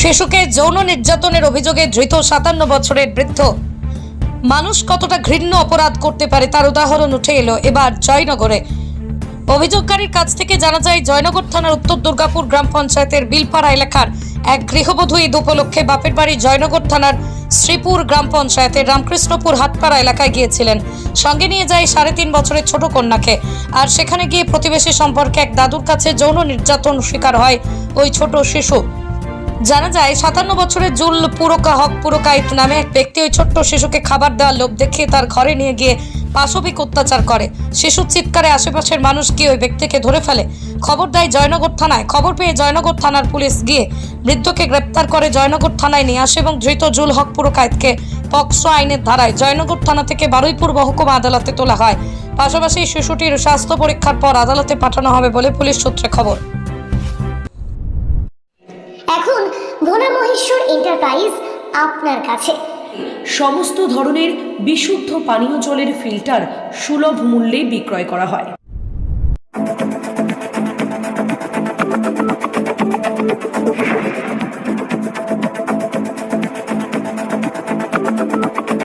শিশুকে যৌন নির্যাতনের অভিযোগে ধৃত সাতান্ন বছরের বৃদ্ধ। মানুষ কতটা ঘৃণ্য অপরাধ করতে পারে তার উদাহরণ উঠে এলো এবার জয়নগরে। অভিযোগকারীর কাছ থেকে জানা যায়, জয়নগর থানার উত্তর দুর্গাপুর গ্রাম পঞ্চায়েতের বিলপাড়া এলাকার এক গৃহবধূ ঈদ উপলক্ষে বাপের বাড়ি জয়নগর থানার শ্রীপুর গ্রাম পঞ্চায়েতের রামকৃষ্ণপুর হাটপাড়া এলাকায় গিয়েছিলেন। সঙ্গে নিয়ে যায় সাড়ে তিন বছরের ছোট কন্যাকে। আর সেখানে গিয়ে প্রতিবেশী সম্পর্কে এক দাদুর কাছে যৌন নির্যাতন শিকার হয় ওই ছোট শিশু। জানা যায়, সাতান্ন বছরের জুল পুরকা হক পুরকাইত নামে এক ব্যক্তি ওই ছোট্ট শিশুকে খাবার দেওয়ার লোভ দেখিয়ে তার ঘরে নিয়ে গিয়ে পাশবিক অত্যাচার করে। শিশুর চিৎকারে আশেপাশের মানুষ গিয়ে ওই ব্যক্তিকে ধরে ফেলে। খবর দেয় জয়নগর থানায়। খবর পেয়ে জয়নগর থানার পুলিশ গিয়ে বৃদ্ধকে গ্রেপ্তার করে জয়নগর থানায় নিয়ে আসে এবং ধৃত জুল হক পুরকাইতকে পক্সো আইনের ধারায় জয়নগর থানা থেকে বারুইপুর মহকুমা আদালতে তোলা হয়। পাশাপাশি শিশুটির স্বাস্থ্য পরীক্ষার পর আদালতে পাঠানো হবে বলে পুলিশ সূত্রে খবর। ভোলা মহেশ্বর এন্টারপ্রাইজ আপনার কাছে। সমস্ত ধরনের বিশুদ্ধ পানীয় জলের ফিল্টার সুলভ মূল্যে বিক্রয় করা হয়।